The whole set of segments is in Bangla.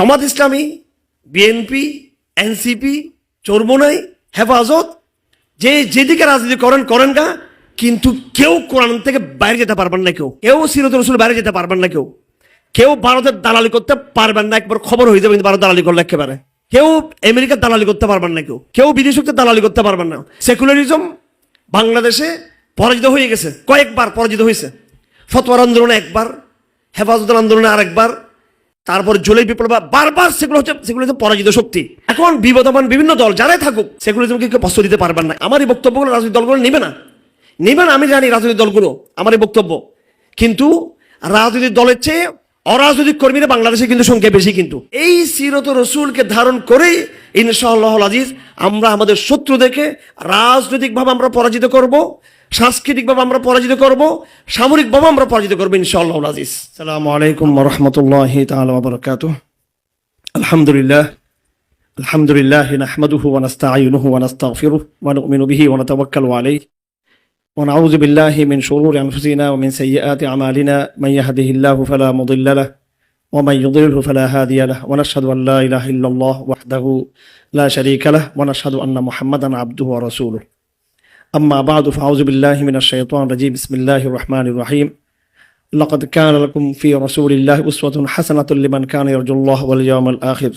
জামাত ইসলামী, বিএনপি, এনসিপি, চোরমোনাই, হেফাজত, যে যেদিকে রাজনীতি করেন করেন না, কিন্তু কেউ কোরআন থেকে বাইরে যেতে পারবেন না কেউ। কেউ সিরত রসুল বাইরে যেতে পারবেন না কেউ। কেউ ভারতের দালালি করতে পারবেন না, একবার খবর হয়ে যাবে কিন্তু ভারত দালালি করলে একেবারে। কেউ আমেরিকার দালালি করতে পারবেন না কেউ। কেউ বিদেশ শক্তির দালালি করতে পারবেন না। সেকুলারিজম বাংলাদেশে পরাজিত হয়ে গেছে। কয়েকবার পরাজিত হয়েছে। ফতোয়ার আন্দোলনে একবার, হেফাজতের আন্দোলনে আরেকবার তারপর জুলাই বিপ্লব, বারবার সেগুলো হচ্ছে সেগুলো হচ্ছে পরাজিত শক্তি। এখন বিবদমান বিভিন্ন দল যারাই থাকুক সেকুলারিজমকে কেউ প্রশ্রয় দিতে পারবেন না। আমার এই বক্তব্যগুলো রাজনৈতিক দলগুলো নেবে না। নেবে না, আমি জানি রাজনৈতিক দলগুলো, আমার এই বক্তব্য। কিন্তু রাজনৈতিক দলের চেয়ে অরাজনৈতিক কর্মীরা বাংলাদেশে কিন্তু সংখ্যা বেশি কিন্তু। এই সিরত রসুলকে ধারণ করেই ইনশাআল্লাহ আজিজ আমরা আমাদের শত্রুদেরকে রাজনৈতিকভাবে আমরা পরাজিত করব। সাংস্কৃতিকভাবে আমরা পরাজিত করব সামরিকভাবে আমরা পরাজিত করবো ইনশাআল্লাহ আজিজ সালামু আলাইকুম রহমতুল্লাহ তাআলা ওয়া বারাকাতুহু আলহামদুলিল্লাহ الحمد لله نحمده ونستعينه ونستغفره ونؤمن به ونتوكل عليه ونعوذ بالله من شرور انفسنا ومن سيئات اعمالنا من يهده الله فلا مضل له ومن يضلله فلا هادي له ونشهد ان لا اله الا الله وحده لا شريك له ونشهد ان محمدا عبده ورسوله اما بعد فاعوذ بالله من الشيطان الرجيم بسم الله الرحمن الرحيم لقد كان لكم في رسول الله اسوه حسنه لمن كان يرجو الله واليوم الاخر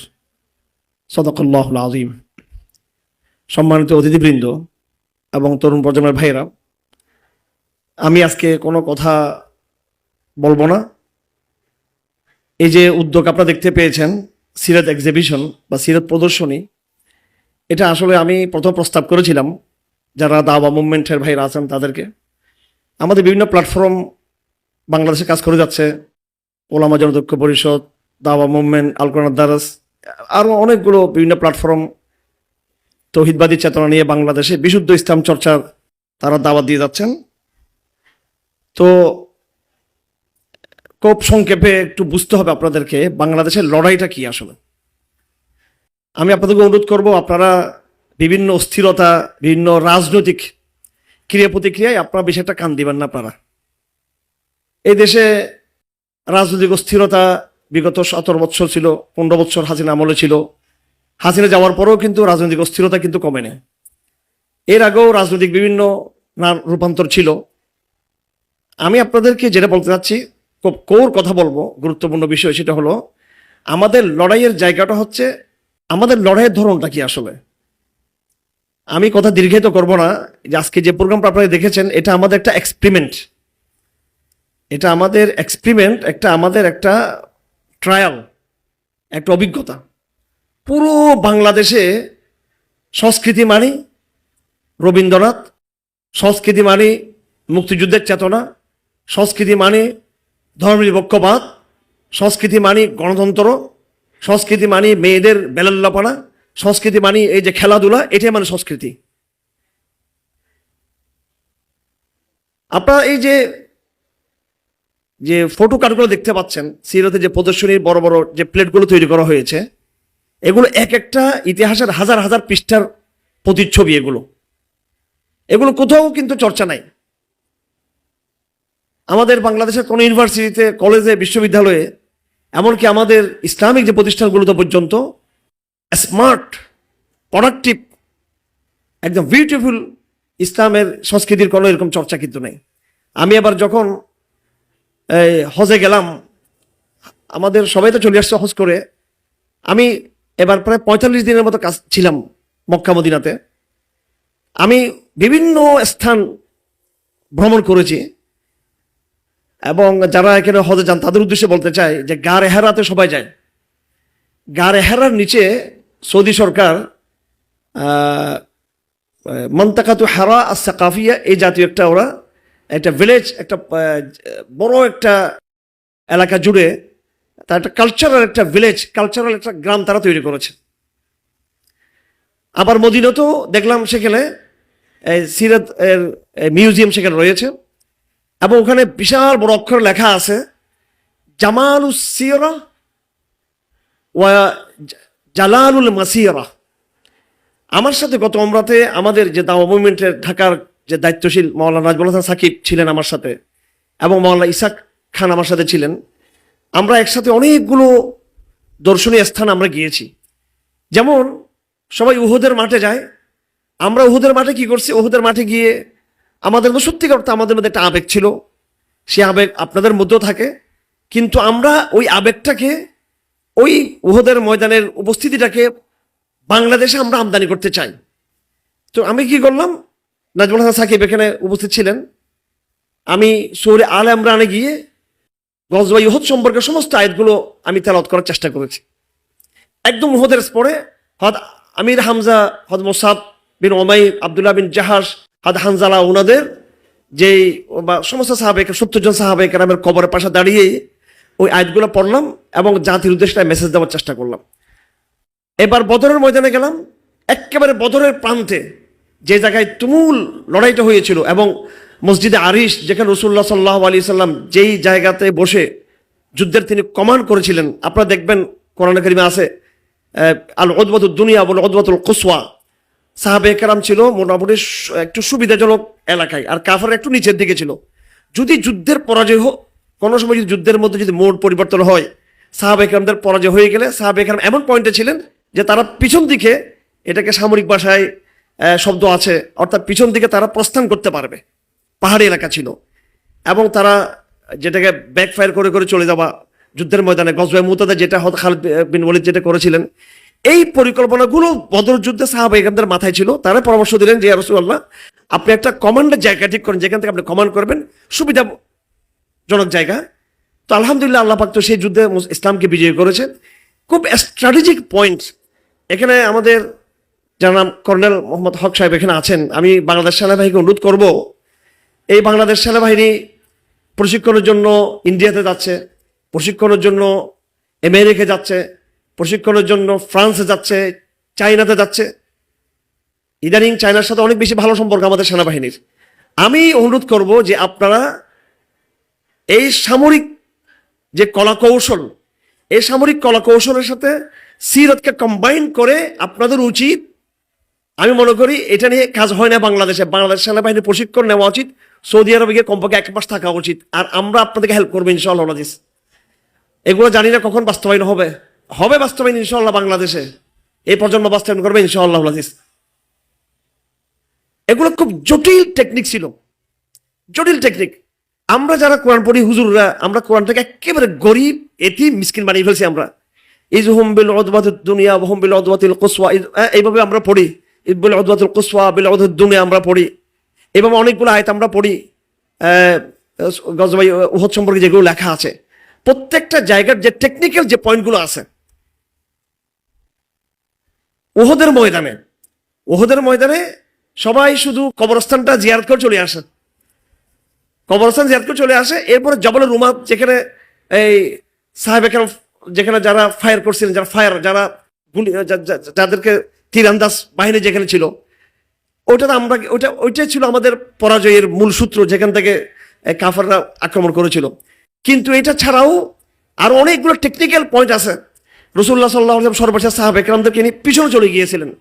সদকুল্লাহুল আজিম সম্মানিত অতিথিবৃন্দ এবং তরুণ প্রজন্মের ভাইরা আমি আজকে কোনো কথা বলবো না এই যে উদ্যোগ আপনারা দেখতে পেয়েছেন সিরাত এক্সিবিশন বা সিরাত প্রদর্শনী এটা আসলে আমি প্রথম প্রস্তাব করেছিলাম যারা দাওয়া মুভমেন্টের ভাইরা আছেন তাদেরকে। আমাদের বিভিন্ন প্ল্যাটফর্ম বাংলাদেশে কাজ করে যাচ্ছে। ওলামা জনদক্ষ পরিষদ দাওয়া মুভমেন্ট, আলকোরআন দারাস আরও অনেকগুলো বিভিন্ন প্ল্যাটফর্ম তৌহিদবাদী চেতনা নিয়ে বাংলাদেশে বিশুদ্ধ ইসলাম চর্চার তারা দাওয়াত দিয়ে যাচ্ছেন। তো খুব সংক্ষেপে একটু বুঝতে হবে আপনাদেরকে, বাংলাদেশের লড়াইটা কি আসলে? আমি আপনাদেরকে অনুরোধ করব, আপনারা বিভিন্ন অস্থিরতা, বিভিন্ন রাজনৈতিক ক্রিয়া প্রতিক্রিয়ায় আপনারা বেশি একটা কান দিবেন না আপনারা। এই দেশে রাজনৈতিক অস্থিরতা বিগত সতেরো বছর ছিল, পনেরো বছর হাসিনা আমলে ছিল। হাসিনা যাওয়ার পরেও কিন্তু রাজনৈতিক অস্থিরতা কিন্তু কমেনি। এর আগেও রাজনৈতিক বিভিন্ন নানা রূপান্তর ছিল। আমি আপনাদেরকে যেটা বলতে চাচ্ছি কোর কথা বলব, গুরুত্বপূর্ণ বিষয় সেটা হলো, আমাদের লড়াইয়ের জায়গাটা হচ্ছে, আমাদের লড়াইয়ের ধরনটা কি আসলে? আমি কথা দীর্ঘায়িত করব না। যে আজকে যে প্রোগ্রামটা আপনারা দেখেছেন, এটা আমাদের একটা এক্সপেরিমেন্ট এটা আমাদের এক্সপেরিমেন্ট একটা আমাদের একটা ট্রায়াল একটা অভিজ্ঞতা। পুরো বাংলাদেশে সংস্কৃতি মানি রবীন্দ্রনাথ, সংস্কৃতি মানি মুক্তিযুদ্ধের চেতনা, সংস্কৃতি মানে ধর্মনিরপেক্ষবাদ সংস্কৃতি মানি গণতন্ত্র, সংস্কৃতি মানি মেয়েদের বেলাল্লাপনা সংস্কৃতি মানি এই যে খেলাধুলা, এটাই মানে সংস্কৃতি। আপনারা এই যে যে ফটো কার্ডগুলো দেখতে পাচ্ছেন, সিরতে যে প্রদর্শনীর বড় বড় যে প্লেটগুলো তৈরি করা হয়েছে, এগুলো এক একটা ইতিহাসের হাজার হাজার পৃষ্ঠার প্রতিচ্ছবি এগুলো। এগুলো কোথাও কিন্তু চর্চা নাই। আমাদের বাংলাদেশের কোনো ইউনিভার্সিটিতে কলেজে বিশ্ববিদ্যালয়ে, এমনকি আমাদের ইসলামিক যে প্রতিষ্ঠানগুলোতে পর্যন্ত স্মার্ট প্রোডাক্টিভ একদম বিউটিফুল ইসলামের সংস্কৃতির কোনো এরকম চর্চা কিন্তু নেই। আমি আবার যখন হজে গেলাম, আমাদের সবাই তো চলে আসছে হজ করে। আমি এবার প্রায় পঁয়তাল্লিশ দিনের মতো কাজ ছিলাম মক্কা মদিনাতে। আমি বিভিন্ন স্থান ভ্রমণ করেছি। এবং যারা এখানে হজে যান, তাদের উদ্দেশ্যে বলতে চাই যে গা রেহারাতে সবাই যায়। গা রেহারার নিচে সৌদি সরকার মন্তাকাতু হারা আর সাকাফিয়া এই জাতীয় একটা ওরা, একটা ভিলেজ একটা বড় একটা এলাকা জুড়ে তার একটা কালচারাল একটা ভিলেজ কালচারাল একটা গ্রাম তারা তৈরি করেছে। আবার মদিনাতেও দেখলাম সেখানে সিরাত এর মিউজিয়াম সেখানে রয়েছে। এবং ওখানে বিশাল বড় অক্ষর লেখা আছে জামালুস সিয়রা ওয়া জালালুল মাসিয়রা আমার সাথে গত অমরাতে আমাদের যে দাওয়া মুভমেন্টের ঢাকার যে দায়িত্বশীল মৌলানা নাজবুল হাসান সাকিব ছিলেন আমার সাথে, এবং মৌলানা ইসাক খান আমার সাথে ছিলেন, আমরা একসাথে অনেকগুলো দর্শনীয় স্থান আমরা গিয়েছি। যেমন, সবাই উহুদের মাঠে যায়, আমরা উহুদের মাঠে কি করছি? উহুদের মাঠে গিয়ে আমাদের তো সত্যিকার অর্থে আমাদের মধ্যে একটা আবেগ ছিল। সে আবেগ আপনাদের মধ্যেও থাকে, কিন্তু আমরা ওই আবেগটাকে ওই উহদের ময়দানের উপস্থিতিটাকে বাংলাদেশে আমরা আমদানি করতে চাই। তো আমি কি করলাম? নাজমুল হাসান সাকিব এখানে উপস্থিত ছিলেন। আমি সৌরে আল আমরানে গিয়ে গজবাই উহুদ সম্পর্কে সমস্ত আয়াতগুলো আমি তেলাওয়াত করার চেষ্টা করেছি। একদম উহুদের পরে হদ আমির হামজা হদ মোসাব বিন ওমাই আবদুল্লাহ বিন জাহাজ হদ হানজালা ওনাদের যেই সমস্ত সাহাবেক সত্তর জন সাহাবেক রামের কবরের পাশে দাঁড়িয়ে ওই আয়াতগুলো পড়লাম এবং জাতির উদ্দেশ্যে মেসেজ দেওয়ার চেষ্টা করলাম। এবার বদরের ময়দানে গেলাম, একেবারে বদরের প্রান্তে যে জায়গায় তুমুল লড়াইটা হয়েছিল এবং মসজিদে আরিশ, যেখানে রসুল্লাহ সাল্লাহ আলী সাল্লাম যেই জায়গাতে বসে যুদ্ধের তিনি কমান্ড করেছিলেন, আপনারা দেখবেন কোরআন করিমে আছে আল অদবাতুল দুনিয়া বলে অদবাতুল কুসওয়া। সাহাবে কেরাম ছিল মোটামুটি একটু সুবিধাজনক এলাকায়, আর কাফার একটু নিচের দিকে ছিল। যদি যুদ্ধের পরাজয় হোক কোনো সময় যদি যুদ্ধের মধ্যে যদি মোড় পরিবর্তন হয় সাহাব কেরামদের পরাজয় হয়ে গেলে সাহাব কেরাম এমন পয়েন্টে ছিলেন যে তারা পিছন দিকে এটাকে সামরিক ভাষায় শব্দ আছে, অর্থাৎ পিছন দিকে তারা প্রস্থান করতে পারবে। পাহাড়ি এলাকা ছিল। এবং তারা যেটাকে ব্যাকফায়ার করে করে চলে যাওয়া, যুদ্ধের ময়দানে গজবাই মুতাদা যেটা হত খালিদ বিন ওয়ালিদ যেটা করেছিলেন, এই পরিকল্পনাগুলো বদর যুদ্ধে সাহাবাহিকদের মাথায় ছিল। তারা পরামর্শ দিলেন যে রসুল্লাহ আপনি একটা কমান্ডের জায়গা ঠিক করেন, যেখান থেকে আপনি কমান্ড করবেন সুবিধাজনক জায়গা। তো আলহামদুলিল্লাহ আল্লাহ পাক তো সেই যুদ্ধে ইসলামকে বিজয় করেছেন। খুব স্ট্র্যাটেজিক পয়েন্ট এখানে আমাদের যার নাম কর্নেল মোহাম্মদ হক সাহেব এখানে আছেন। আমি বাংলাদেশ সেনাবাহিনীকে অনুরোধ করব, এই বাংলাদেশ সেনাবাহিনী প্রশিক্ষণের জন্য ইন্ডিয়াতে যাচ্ছে, প্রশিক্ষণের জন্য আমেরিকা যাচ্ছে, প্রশিক্ষণের জন্য ফ্রান্সে যাচ্ছে চাইনাতে যাচ্ছে। ইদানিং চায়নার সাথে অনেক বেশি ভালো সম্পর্ক আমাদের সেনাবাহিনীর। আমি অনুরোধ করব যে আপনারা এই সামরিক যে কলা কৌশল এই সামরিক কলা কৌশলের সাথে সিরতকে কম্বাইন করে আপনাদের উচিত, আমি মনে করি এটা নিয়ে কাজ হয় না বাংলাদেশে। বাংলাদেশ সেনাবাহিনীর প্রশিক্ষণ নেওয়া উচিত, সৌদি আরবে গিয়ে কমপক্ষে এক মাস থাকা উচিত, আর আমরা আপনাদেরকে হেল্প করব ইনশাআল্লাহ, নাজিস। এগুলো জানি না কখন বাস্তবায়ন হবে। হবে বাস্তবায়ন ইনশাআল্লাহ বাংলাদেশে। এই প্রজন্ম বাস্তবায়ন করবে ইনশাআল্লাহ, নাজিস। এগুলো খুব জটিল টেকনিক ছিল। জটিল টেকনিক আমরা যারা কোরআন পড়ি হুজুররা আমরা কোরআনটাকে একেবারে গরিব এটি মিসকিন বানিয়ে ফেলছি আমরা। ইজ হুম বিল অদবাতুল দুনিয়া হুম বিল অদবাতুল হ্যাঁ, এইভাবে আমরা পড়ি। ইজ বিল অদবাতুল কুসওয়া বিল অদবাতুল দুনিয়া আমরা পড়ি। এভাবে অনেকগুলো আয়ত আমরা পড়ি। গজবাই উহদ সম্পর্কে যেগুলো লেখা আছে। প্রত্যেকটা জায়গার যে টেকনিক্যাল যে পয়েন্টগুলো আছে ওহদের ময়দানে ওহদের ময়দানে সবাই শুধু কবরস্থানটা জিয়ারত করে চলে আসে। কবরস্থান জিয়ারত করে চলে আসে। এরপরে জবল রুমা যেখানে এই সাহেব এখানে যেখানে যারা ফায়ার করছিলেন, যারা ফায়ার যারা গুলি, যা- যা- যাদেরকে তীরান্দাজ বাহিনী যেখানে ছিল, ওইটা আমরা, ওইটা, ওইটাই ছিল আমাদের পরাজয়ের মূল সূত্র যেখান থেকে কাফাররা আক্রমণ করেছিল। কিন্তু এটা ছাড়াও আরও অনেকগুলো টেকনিক্যাল পয়েন্ট আছে। রসুল্লাহ সাল্লাহ সর্বশেষ সাহাব একরামদেরকে নিয়ে পিছনে চলে গিয়েছিলেন।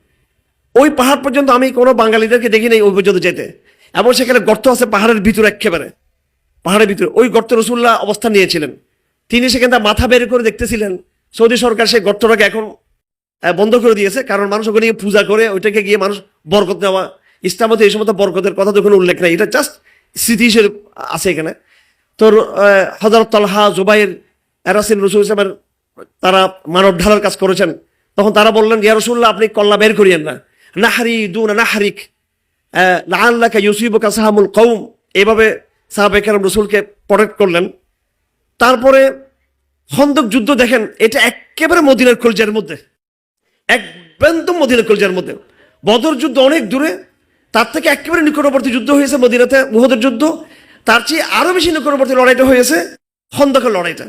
ওই পাহাড় পর্যন্ত আমি কোনো বাঙালিদেরকে দেখি নাই ওই পর্যন্ত যেতে। এবং সেখানে গর্ত আছে পাহাড়ের ভিতরে একেবারে। পাহাড়ের ভিতরে। ওই গর্ত রসুল্লাহ অবস্থান নিয়েছিলেন। তিনি সেখানে মাথা বের করে দেখতেছিলেন, সৌদি সরকার সেই গর্তটাকে এখন বন্ধ করে দিয়েছে, কারণ মানুষ ওখানে গিয়ে পূজা করে, ওইটাকে গিয়ে মানুষ বরকত নেওয়া। ইসলামতে এই সমস্ত বরকতের কথা তো ওখানে উল্লেখ নেই। এটা জাস্ট স্মৃতি হিসেবে আছে এখানে। তোর হজরত তলহা, জুবাইর, এরাসিন, রসুল ইসলামের তারা মানব ঢালার কাজ করেছেন। তখন তারা বললেন, ইয়া রসুল্লাহ আপনি কল্লা বের করিয়েন না। নাহারি দুন নাহারিক লাল্লাকা ইউসিবকা সাহামুল কৌম এইভাবে সাহাবেকার রসুলকে প্রোটেক্ট করলেন। তারপরে খন্দক যুদ্ধ দেখেন, এটা একেবারে মদিনার কলজার মধ্যে। একদম মদিনার কলজার মধ্যে। বদর যুদ্ধ অনেক দূরে, তার থেকে একেবারে নিকটবর্তী যুদ্ধ হয়েছে মদিনাতে মুহদের যুদ্ধ। তার চেয়ে আরও বেশি নিকটবর্তী লড়াইটা হয়েছে খন্দকের লড়াইটা।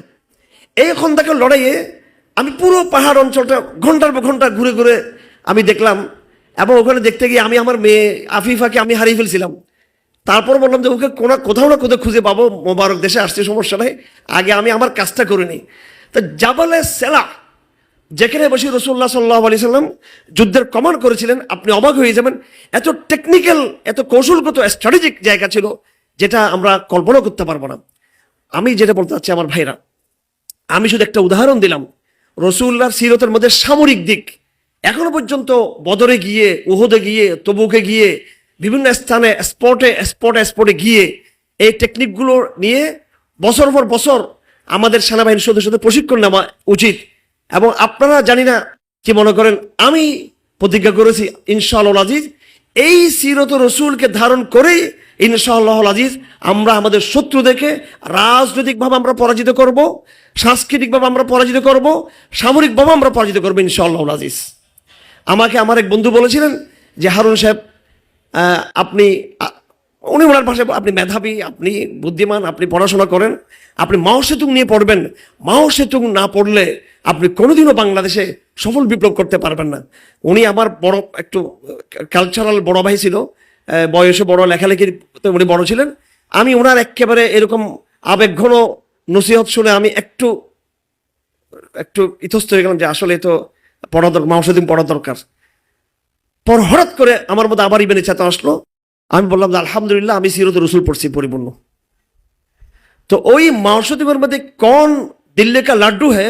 এই খন্দকের লড়াইয়ে আমি পুরো পাহাড় অঞ্চলটা ঘণ্টার পর ঘণ্টা ঘুরে ঘুরে আমি দেখলাম এবং ওখানে দেখতে গিয়ে আমি আমার মেয়ে আফিফাকে আমি হারিয়ে ফেলছিলাম। তারপর বললাম যে ওকে কোনো কোথাও না কোথাও খুঁজে পাবো, মোবারক দেশে আসছে, সমস্যা নাই। আগে আমি আমার কাজটা করে নিই। তো জাবালে সেলা, যেখানে বসে রসুল্লাহ সাল্লাহ আলি সাল্লাম যুদ্ধের কমান্ড করেছিলেন, আপনি অবাক হয়ে যাবেন, এত টেকনিক্যাল এত কৌশলগত স্ট্র্যাটেজিক জায়গা ছিল, যেটা আমরা কল্পনা করতে পারব না। আমি যেটা বলতে চাচ্ছি আমার ভাইরা, আমি শুধু একটা উদাহরণ দিলাম। রসুল্লাহর সিরতের মধ্যে সামরিক দিক, এখনও পর্যন্ত বদরে গিয়ে, উহদে গিয়ে, তবুকে গিয়ে বিভিন্ন স্থানে স্পটে স্পটে স্পটে গিয়ে এই টেকনিকগুলো নিয়ে বছর পর বছর আমাদের সেনাবাহিনীর সদস্যদের প্রশিক্ষণ নেওয়া উচিত। এবং আপনারা জানি না কি মনে করেন, আমি প্রতিজ্ঞা করেছি, ইনশাআল্লাহ আজিজ, এই সিরত রসুলকে ধারণ করেই ইনশাআল্লাহ আজিজ আমরা আমাদের শত্রুদেরকে রাজনৈতিকভাবে আমরা পরাজিত করব, সাংস্কৃতিকভাবে আমরা পরাজিত করব, সামরিকভাবে আমরা পরাজিত করব ইনশাআল্লাহ আজিজ। আমাকে আমার এক বন্ধু বলেছিলেন যে, হারুন সাহেব আপনি উনি ওনার ভাষায় আপনি মেধাবী, আপনি বুদ্ধিমান, আপনি পড়াশোনা করেন, আপনি মাও সেতুং নিয়ে পড়বেন। মাও সেতুং না পড়লে আপনি কোনোদিনও বাংলাদেশে সফল বিপ্লব করতে পারবেন না। উনি আমার বড়, একটু কালচারাল বড় ভাই ছিল বয়সে বড় লেখালেখির উনি বড় ছিলেন। আমি ওনার একেবারে এরকম আবেগঘন নসিহত শুনে আমি একটু একটু ইতস্ত হয়ে গেলাম যে আসলে তো পড়া দরকার মাংসদিন পড়া দরকার। পর হঠাৎ করে আমার মধ্যে আবার ইবেনে চেতনা আসলো। আমি বললাম আলহামদুলিল্লাহ, আমি সিরত রসুল পড়ছি, পরিপূর্ণ। তো ওই মাংসদিমের মধ্যে কোন দিল্লি কা লাড্ডু হে,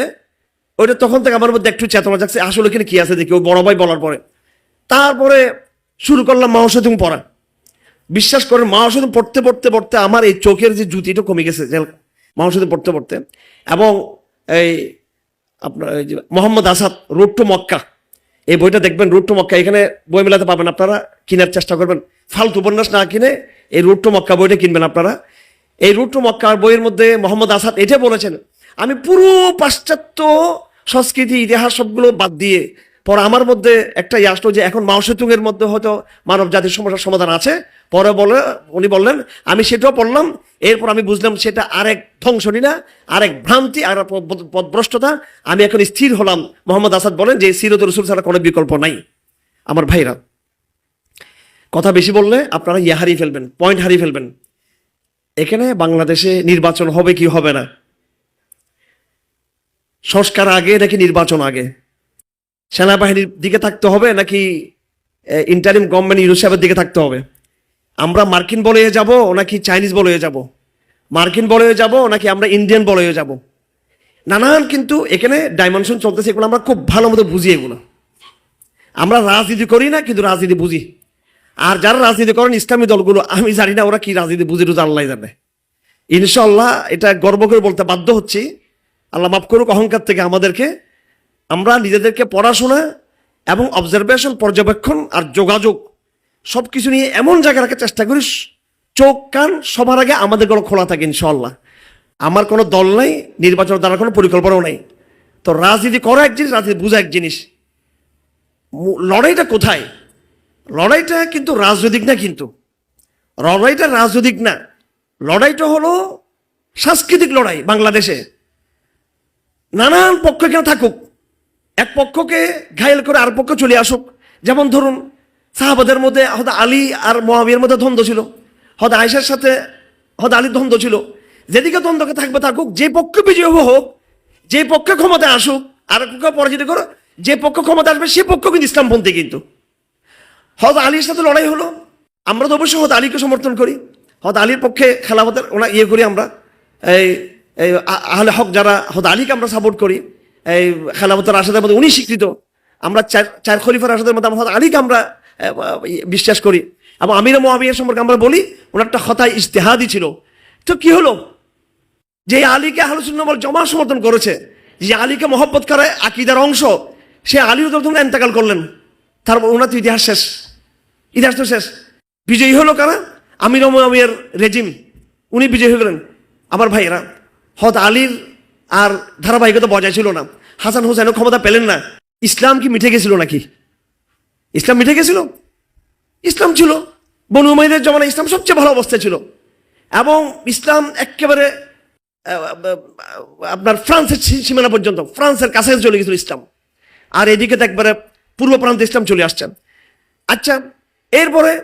ওইটা তখন থেকে আমার মধ্যে একটু চেতনা যাচ্ছে আসলে এখানে কি আছে দেখি ওই বড় ভাই বলার পরে। তারপরে শুরু করলাম মাংসদিম পড়া। বিশ্বাস করেন মাংসদিম পড়তে পড়তে পড়তে আমার এই চোখের যে জুতিটা কমে গেছে মাংসদিম পড়তে পড়তে। এবং এই আপনার Muhammad Asad, road to Mecca. এই বইটা দেখবেন, রুট টু মক্কা, এখানে বই মেলাতে পাবেন আপনারা, কেনার চেষ্টা করবেন। ফালতু উপন্যাস না কিনে এই রুট টু মক্কা বইটা কিনবেন আপনারা। এই রুট টু মক্কার বইয়ের মধ্যে মোহাম্মদ আসাদ এটা বলেছেন, আমি পুরো পাশ্চাত্য সংস্কৃতি, ইতিহাস সবগুলো বাদ দিয়ে পরে আমার মধ্যে একটা ইয়ে আসলো যে এখন মাওসেতুংয়ের মধ্যে হয়তো মানব জাতির সমস্যার সমাধান আছে। পরে বলে, উনি বললেন, আমি সেটাও পড়লাম, এরপর আমি বুঝলাম সেটা আরেক ধ্বংসলীলা আরেক ভ্রান্তি, আর পদভ্রষ্টতা। আমি এখন স্থির হলাম। মোহাম্মদ আসাদ বলেন যে, সিরত রসুল ছাড়া কোনো বিকল্প নাই। আমার ভাইরা, কথা বেশি বললে আপনারা ইয়ে হারিয়ে ফেলবেন পয়েন্ট হারিয়ে ফেলবেন। এখানে বাংলাদেশে নির্বাচন হবে কি হবে না? সংস্কার আগে নাকি নির্বাচন আগে? সেনাবাহিনীর দিকে থাকতে হবে নাকি ইন্টারিম গভর্নমেন্ট ইউনিসেফের দিকে থাকতে হবে? আমরা মার্কিন বলে যাব নাকি চাইনিজ বলে যাব? মার্কিন বলে যাব নাকি আমরা ইন্ডিয়ান বলে যাব? নানান কিন্তু এখানে ডাইমেনশন চলতেছে, এগুলো আমরা খুব ভালো মতো বুঝি এগুলো। আমরা রাজনীতি করি না, কিন্তু রাজনীতি বুঝি। আর যারা রাজনীতি করেন ইসলামী দলগুলো, আমি জানি না ওরা কি রাজনীতি বুঝি রুজ আল্লাহ জানে। ইনশাল্লাহ এটা গর্ব করে বলতে বাধ্য হচ্ছি। আল্লাহ মাফ করুক, অহংকার থেকে আমাদেরকে আমরা নিজেদেরকে পড়াশোনা এবং অবজারভেশন পর্যবেক্ষণ আর যোগাযোগ সব কিছু নিয়ে এমন জায়গায় রাখার চেষ্টা করি চোখ, কান সবার আগে আমাদের গলা খোলা থাকে ইনশাল্লাহ আমার কোনো দল নাই নির্বাচন দ্বারা কোনো পরিকল্পনাও নাই। তো রাজনীতি করা এক জিনিস, রাজনীতি বোঝা এক জিনিস। লড়াইটা কোথায়? লড়াইটা কিন্তু রাজনৈতিক না কিন্তু। লড়াইটা রাজনৈতিক না। লড়াইটা হলো সাংস্কৃতিক লড়াই বাংলাদেশে। নানান পক্ষ এখানে থাকুক। এক পক্ষকে ঘায়েল করে আর পক্ষ চলে আসুক। যেমন ধরুন, সাহাবাদের মধ্যে হয়তো আলী আর মহাবিয়ার মধ্যে দ্বন্দ্ব ছিল। হয়তো আয়েশার সাথে হয়তো আলীর দ্বন্দ্ব ছিল। যেদিকে দ্বন্দ্বকে থাকবে থাকুক, যে পক্ষ বিজয় হোক, যে পক্ষে ক্ষমতায় আসুক, আর পক্ষ পরাজিত করো, যে পক্ষ ক্ষমতা আসবে, সে পক্ষ কিন্তু ইসলামপন্থী কিন্তু। হয়তো আলীর সাথে লড়াই হলো। আমরা তো অবশ্যই হয়তো আলীকে সমর্থন করি। হয়তো আলীর পক্ষে খেলাফতের ওনা ইয়ে করি আমরা। এই আহলে হক যারা হয়তো আলীকে আমরা সাপোর্ট করি। এই খেলাফতের আসাদের মধ্যে উনি স্বীকৃত। আমরা চার চার খলিফার আসাদের মধ্যে আমরা আলীকে আমরা বিশ্বাস করি। এবং আমির মহাবিয়ার সম্পর্কে আমরা বলি ওনার একটা হতায় ইস্তেহাদি ছিল। তো কি হলো? যে আলীকে আলোচনা জমা সমর্থন করেছে, যে আলীকে মহব্বত করে আকিদার অংশ, সে আলীও তখন এন্তেকাল করলেন। তারপর ওনার তো ইতিহাস শেষ। ইতিহাস তো শেষ। বিজয়ী হলো কারা? আমির আমির রেজিম। উনি বিজয়ী হয়ে গেলেন আমার ভাইয়েরা। হত আলীর আর ধারাবাহিকতা বজায় ছিল না। হাসান হোসেনও ক্ষমতা পেলেন না। ইসলাম কি মিঠে গেছিল নাকি? ইসলাম মিঠে গেছিল? ইসলাম ছিল। বনু উমাইদের জমানা ইসলাম সবচেয়ে ভালো অবস্থায় ছিল। এবং ইসলাম একেবারে আপনার ফ্রান্সের সীমানা পর্যন্ত, ফ্রান্সের কাছে চলে গেছিল ইসলাম। আর এদিকে তো একবারে পূর্ব প্রান্তে ইসলাম চলে আসছেন। আচ্ছা এরপরে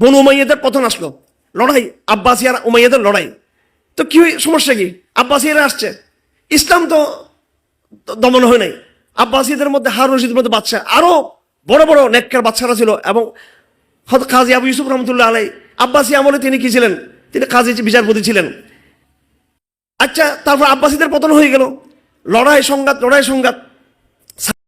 বনু উমাইয়াদের পতন আসলো। লড়াই, আব্বাসিয়ার উমাইয়াদের লড়াই। তো কি সমস্যা কি? আব্বাসিয়ারা আসছে। ইসলাম তো দমন হয় নাই। আব্বাসীদের মধ্যে হার রশিদের মধ্যে বাচ্চা আরও বড় বড় নেককার বাচ্চারা ছিল এবং হত কাজী আবু ইউসুফ রহমতুল্লাহ আলাই আব্বাসী আমলে তিনি কি ছিলেন? তিনি কাজী বিচারপতি ছিলেন। আচ্ছা তারপর আব্বাসীদের পতন হয়ে গেল। লড়াই সংঘাত লড়াই সংঘাত।